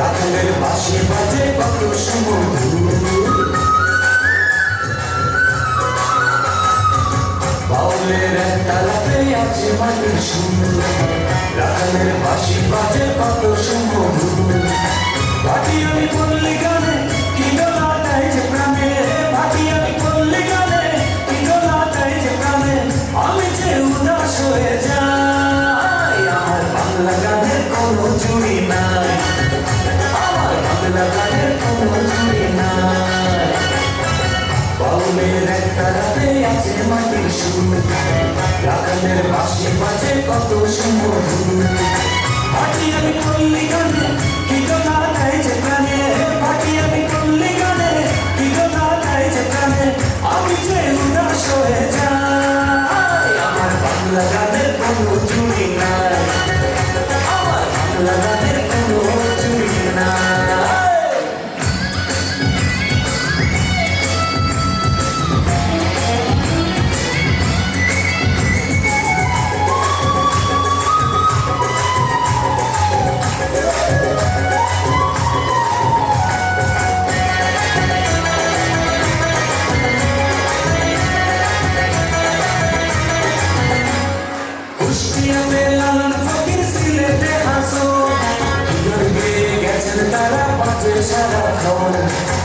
রাখালের পাশে বাজে কত বাউলের একটা রাতে আছে মাটির সুন্দর রাখালের পাশে বাজে কত সুন্দর বাটি আমি বললি গানে কি গলাটাই যে প্রাণে বাটি আমি বললি গানে কি গলাটাই যে প্রাণে আমি যে উদাস হয়ে যাই আমার বাংলা গানের কোনো চুরি নাই। গানের কোনো জুড়ি নাই বাউলের একটা রাতে আছে মাটির সুর রাখালের বাসি বাজে কত সুমধুর মাটি আমি করলি গানে কি কথা দেয় যে প্রাণে মাটি আমি করলি গানে কি কথা দেয় যে প্রাণে আমি যে উদাস হয়ে যাই আমার বাংলা গানের around the corner